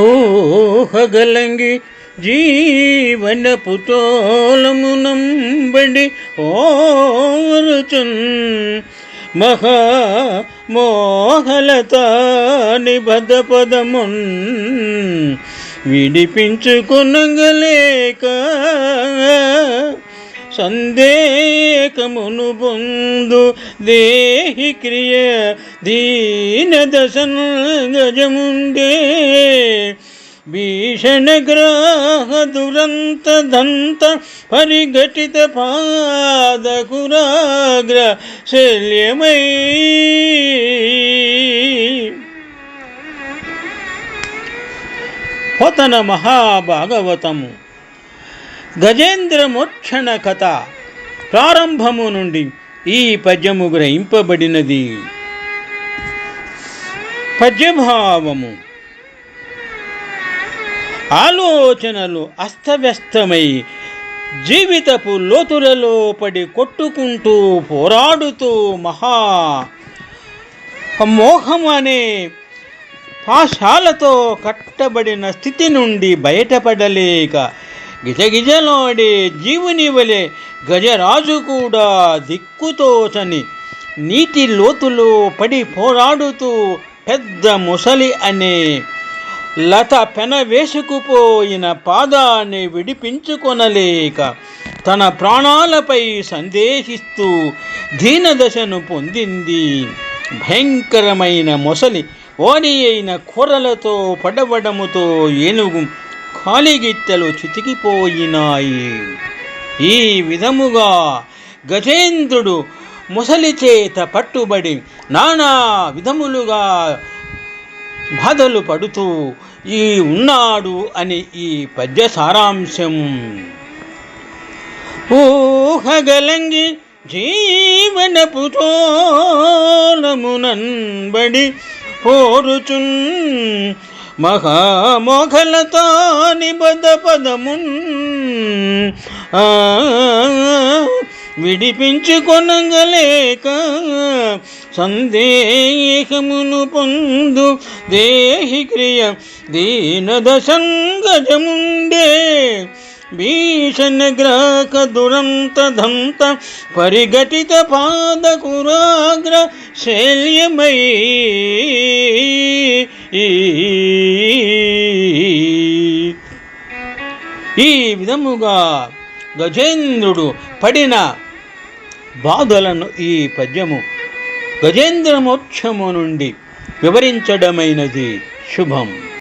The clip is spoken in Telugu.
ఊహగలంగి జీవన పుటోలమునంబడి ఓరుచున్ మహా మోహలత నిబద్ధ పదమున్ విడిపించుకునగలేక సందేహమును పొందు దేహి క్రియ దీన దశన గజముండే. భీషణగ్రాహ దురంత దంత పరిఘటిత పాదకురాగ్ర శల్యమై. పోతన మహాభాగవతము. గజేంద్ర మోక్షణ కథ. ప్రారంభము నుండి ఈ పద్యము గ్రహింపబడినది. పద్యభావము. ఆలోచనలు అస్తవ్యస్తమై జీవితపు లోతులలో పడి కొట్టుకుంటూ పోరాడుతూ మహా మోహం అనే పాశాలతో కట్టబడిన స్థితి నుండి బయటపడలేక గిజగిజలోడే జీవుని వలె గజరాజు కూడా దిక్కుతోచని నీటి లోతులో పడి పోరాడుతూ పెద్ద ముసలి అనే లత పెన వేసుకుపోయిన పాదాన్ని విడిపించుకొనలేక తన ప్రాణాలపై సందేహిస్తూ దీనదశను పొందింది. భయంకరమైన మొసలి ఓని అయిన కూరలతో పడవడముతో ఏనుగు కాలిగిత్తలు చితికిపోయినాయి. ఈ విధముగా గజేంద్రుడు ముసలి చేత పట్టుబడి నానా విధములుగా బాధలు పడుతూ ఈ ఉన్నాడు అని ఈ పద్య సారాంశం. ఊహగలంగి జీవనపు పుటోలమునంబడి పోరుచున్ మహామోఘలతో నిబద్ధ పదమున్ ఆ విడిపించుకొనగలేక సందేహమును పొందు దేహి క్రియ దీనద సంగజముండే భీషణ గ్రాహక దురంత దంత పరిఘటిత పాదకురాగ్ర శల్యమయీ ఈ విధముగా గజేంద్రుడు పడిన బాధలను ఈ పద్యము గజేంద్ర మోక్షము నుండి వివరించడమైనది. శుభం.